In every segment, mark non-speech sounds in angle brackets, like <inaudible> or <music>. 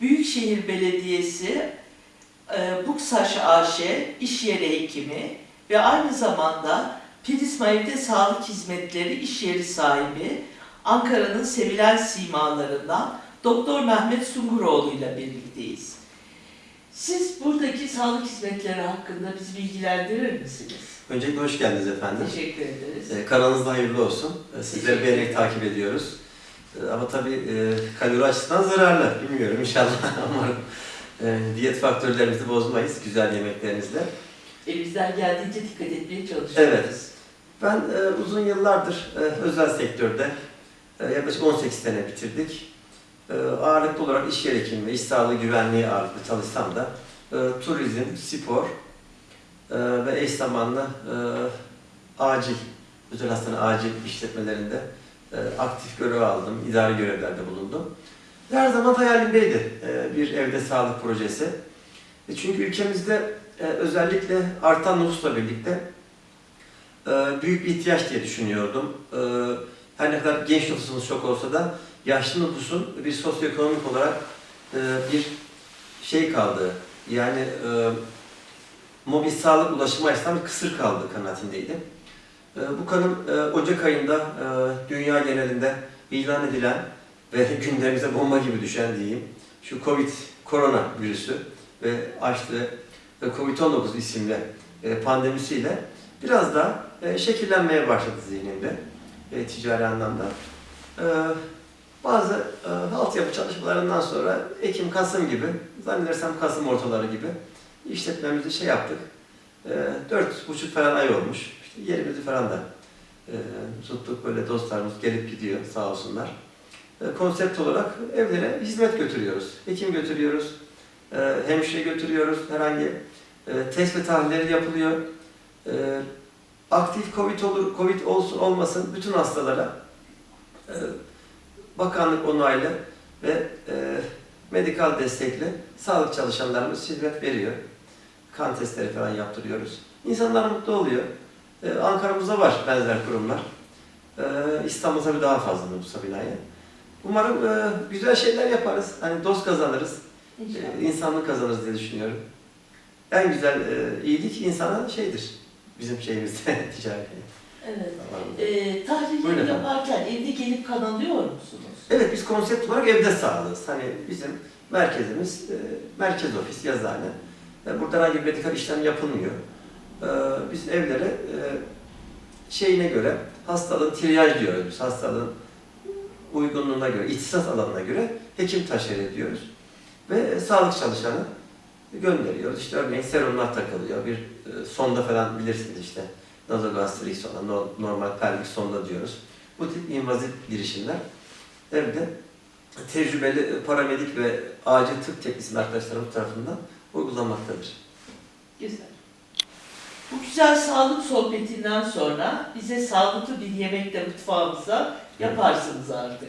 Büyükşehir Belediyesi e, Buksaş AŞ iş yeri hekimi ve aynı zamanda Prizma Evde Sağlık Hizmetleri iş yeri sahibi Ankara'nın sevilen simalarından Doktor Mehmet Sunguroğlu ile birlikteyiz. Siz buradaki sağlık hizmetleri hakkında bizi bilgilendirir misiniz? Öncelikle hoş geldiniz efendim. Teşekkür ederiz. Ee, kanalınızda hayırlı olsun. Ee, sizleri beğenerek takip ediyoruz. Ee, Ama tabii e, kalori açısından zararlı. Bilmiyorum inşallah. <laughs> Umarım e, diyet faktörlerimizi bozmayız güzel yemeklerinizle. Elimizden geldiğince dikkat etmeye çalışıyoruz. Evet. Ben e, uzun yıllardır e, özel sektörde e, yaklaşık 18 sene bitirdik. E, ağırlıklı olarak iş yeri hekimliği, iş sağlığı güvenliği ağırlıklı çalışsam da e, turizm, spor e, ve eş zamanlı e, acil, özel hastane acil işletmelerinde e, aktif görev aldım, idari görevlerde bulundum. Her zaman hayalimdeydi e, bir evde sağlık projesi. E, çünkü ülkemizde e, özellikle artan nüfusla birlikte e, büyük bir ihtiyaç diye düşünüyordum. E, her ne kadar genç nüfusumuz çok olsa da yaşlı nüfusun bir sosyoekonomik olarak e, bir şey kaldığı, yani e, mobil sağlık ulaşımı açısından bir kısır kaldığı kanaatindeydim. E, bu kanım e, Ocak ayında e, dünya genelinde ilan edilen ve <laughs> gündemimize bomba gibi düşen diyeyim, şu Covid, korona virüsü ve açtığı e, Covid-19 isimli e, pandemisiyle biraz e, şekillenmeye başladı zihnimde ticari anlamda. Bazı altyapı çalışmalarından sonra Ekim-Kasım gibi, zannedersem Kasım ortaları gibi işletmemizi şey yaptık. E, dört buçuk falan ay olmuş. Yerimizi falan da e, tuttuk. Böyle dostlarımız gelip gidiyor sağ olsunlar. E, konsept olarak evlere hizmet götürüyoruz. Hekim götürüyoruz, e, hemşire götürüyoruz. Herhangi e, test ve tahlilleri yapılıyor. E, aktif COVID olur, COVID olsun olmasın bütün hastalara e, bakanlık onaylı ve e, medikal destekli sağlık çalışanlarımız hizmet veriyor. Kan testleri falan yaptırıyoruz. İnsanlar mutlu oluyor. E, Ankara'mızda var benzer kurumlar. E, İstanbul'da bir daha fazla nüfusa binaen. Umarım e, güzel şeyler yaparız. Hani dost kazanırız, İnşallah. e, insanlık kazanırız diye düşünüyorum. En güzel e, iyilik insana şeydir. Bizim şeyimizde <laughs> ticari. Evet. Ee, tahlilleri efendim. yaparken evde gelip kan alıyor musunuz? Evet biz konsept olarak evde sağlığız. Hani bizim merkezimiz e, merkez ofis, yazıhane. E, burada herhangi bir medikal işlem yapılmıyor. E, biz evlere e, şeyine göre hastalığın triyaj diyoruz biz. Hastalığın uygunluğuna göre, ihtisas alanına göre hekim taşer ediyoruz. Ve e, sağlık çalışanı gönderiyoruz. İşte örneğin serumlar takılıyor. Bir e, sonda falan bilirsiniz işte. Nazogastrik sonda, no- normal pelvik sonda diyoruz. Bu tip invazif girişimler evde tecrübeli paramedik ve acil tıp teknisyen arkadaşlarımız tarafından uygulanmaktadır. Güzel. Bu güzel sağlık sohbetinden sonra bize sağlıklı bir yemek de mutfağımıza yaparsınız artık.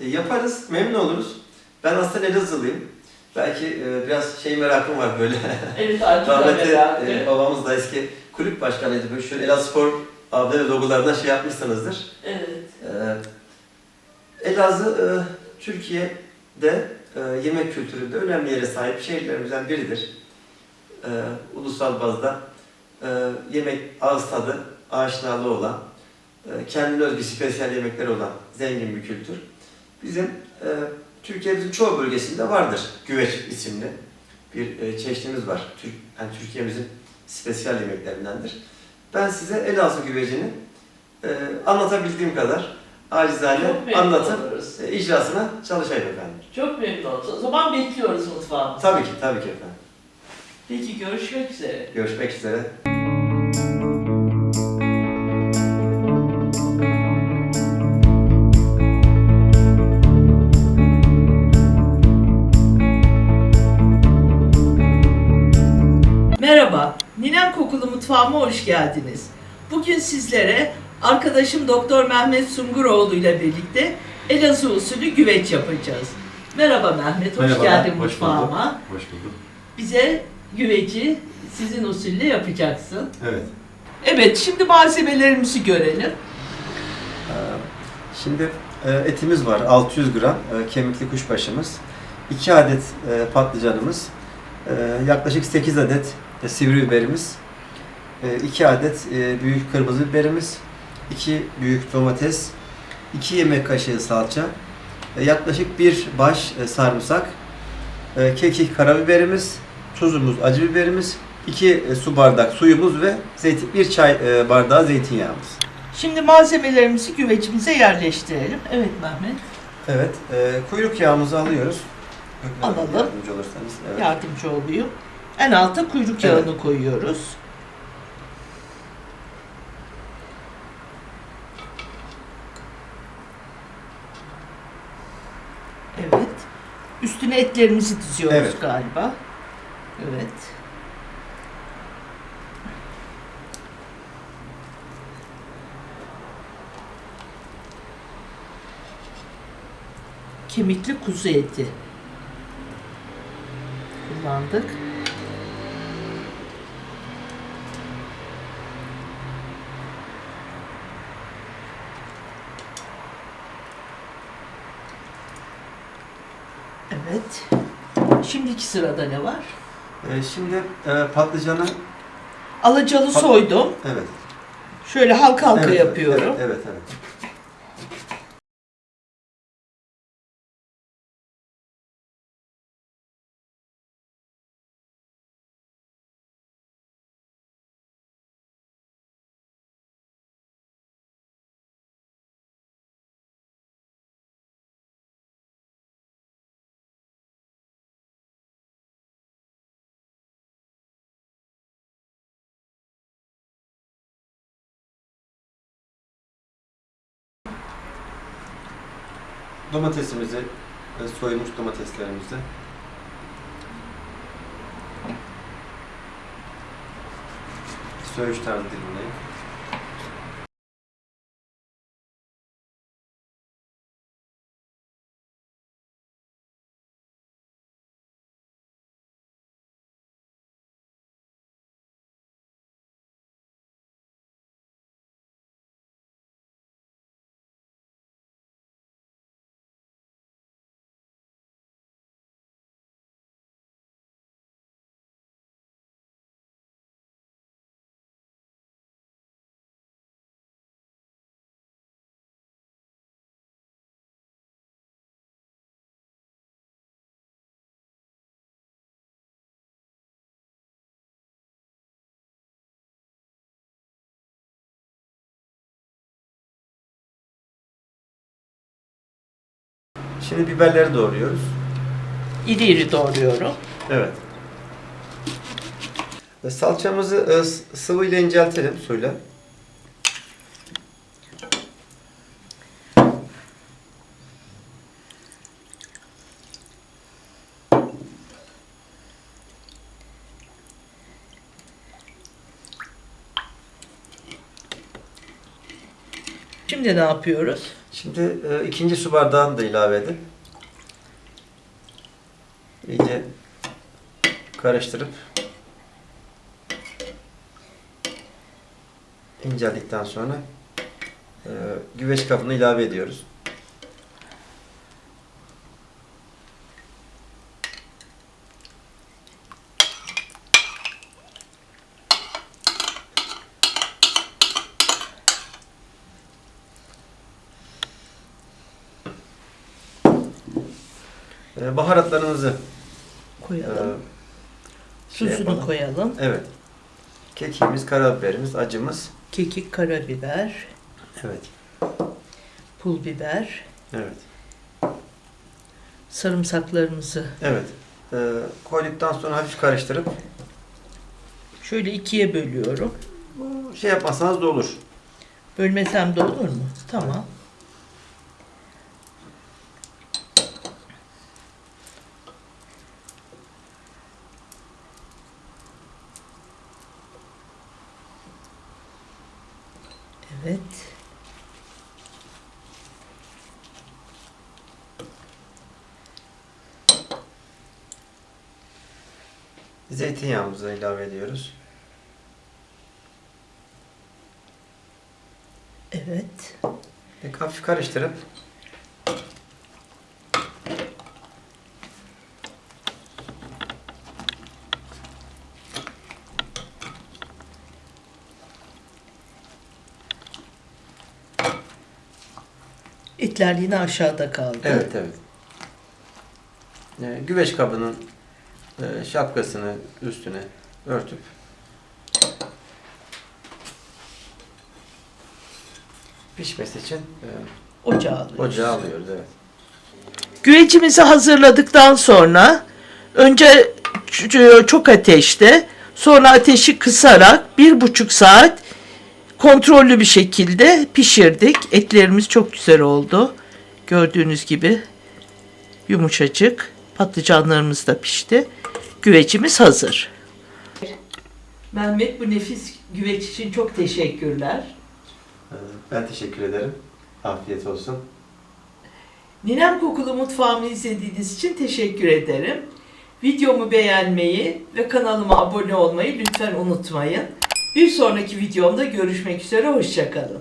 E, yaparız, memnun oluruz. Ben aslında Elazığlıyım. Belki e, biraz şey merakım var böyle. <laughs> Evet Rahmetli e, babamız da eski kulüp başkanıydı. Böyle şöyle Elazığspor AB ve logolarından şey yapmışsınızdır. Evet. Ee, Elazığ e, Türkiye'de e, yemek kültüründe önemli yere sahip şehirlerimizden biridir. Ee, ulusal bazda e, yemek ağız tadı aşinalığı olan, e, kendine özgü spesiyel yemekleri olan zengin bir kültür. Bizim e, Türkiye'mizin çoğu bölgesinde vardır güveç isimli bir e, çeşnimiz var. Türk, yani Türkiye'mizin spesiyel yemeklerindendir. Ben size Elazığ güvecini e, anlatabildiğim kadar acizane Çok memnun anlatıp oluruz. e, icrasına çalışayım efendim. Çok memnun oluruz. O zaman bekliyoruz mutfağımızı. Tabii ki, tabii ki efendim. Peki görüşmek üzere. Görüşmek üzere. Mutfağıma hoş geldiniz. Bugün sizlere arkadaşım Doktor Mehmet Sunguroğlu ile birlikte Elazığ usulü güveç yapacağız. Merhaba Mehmet, hoş Merhabalar, geldin hoş mutfağıma. Hoş bulduk. Bize güveci sizin usulle yapacaksın. Evet. Evet, şimdi malzemelerimizi görelim. Ee, Şimdi e, etimiz var 600 gram e, kemikli kuşbaşımız, 2 adet e, patlıcanımız, yaklaşık 8 adet sivri biberimiz, 2 adet e, büyük kırmızı biberimiz, 2 büyük domates, 2 yemek kaşığı salça, e, yaklaşık bir baş e, sarımsak, e, kekik karabiberimiz, tuzumuz, acı biberimiz, 2 su bardak suyumuz ve zeytin, bir çay e, bardağı zeytinyağımız. Şimdi malzemelerimizi güvecimize yerleştirelim. Evet Mehmet. Evet, e, kuyruk yağımızı alıyoruz. Alalım. Yardımcı olursanız. Evet. Yardımcı olayım. En alta kuyruk Evet. yağını koyuyoruz. Evet. Üstüne etlerimizi diziyoruz Evet. galiba. Evet. Kemikli kuzu eti kullandık. Evet. Şimdiki sırada ne var? E, şimdi e, patlıcanı, Alacalı Pat- soydum. evet. Şöyle halka halka evet, yapıyorum. Evet, evet, evet. Domatesimizi, e, soyulmuş domateslerimizi. Söğüş tarzı dilimleyip Şimdi biberleri doğruyoruz. İri iri doğruyorum. Evet. Ve salçamızı e, s- sıvıyla inceltelim suyla. Şimdi ne yapıyoruz? Şimdi e, ikinci su bardağını da ilave edip iyice karıştırıp inceldikten sonra e, güveç kabına ilave ediyoruz. E, baharatlarımızı e, Koyalım. şey Tuzunu yapalım. koyalım. Evet. Kekiğimiz, karabiberimiz, acımız. Kekik, karabiber, Evet. pul biber, Evet. sarımsaklarımızı Evet. Ee, koyduktan sonra hafif karıştırıp şöyle ikiye bölüyorum. şey yapmasanız da olur. Bölmesem de olur mu? Tamam. Zeytinyağımızı da ilave ediyoruz. Evet. Ve hafif karıştırıp İtler yine aşağıda kaldı. Evet evet. Ee, güveç kabının şapkasını üstüne örtüp pişmesi için e, Ocağa alıyoruz. ocağa alıyoruz evet. Güvecimizi hazırladıktan sonra önce çok ateşte sonra ateşi kısarak bir buçuk saat kontrollü bir şekilde pişirdik. Etlerimiz çok güzel oldu. Gördüğünüz gibi yumuşacık. Patlıcanlarımız da pişti. Güvecimiz hazır. Mehmet bu nefis güveç için çok teşekkürler. Ee, Ben teşekkür ederim. Afiyet olsun. Ninem Kokulu Mutfağımı izlediğiniz için teşekkür ederim. Videomu beğenmeyi ve kanalıma abone olmayı lütfen unutmayın. Bir sonraki videomda görüşmek üzere, hoşçakalın.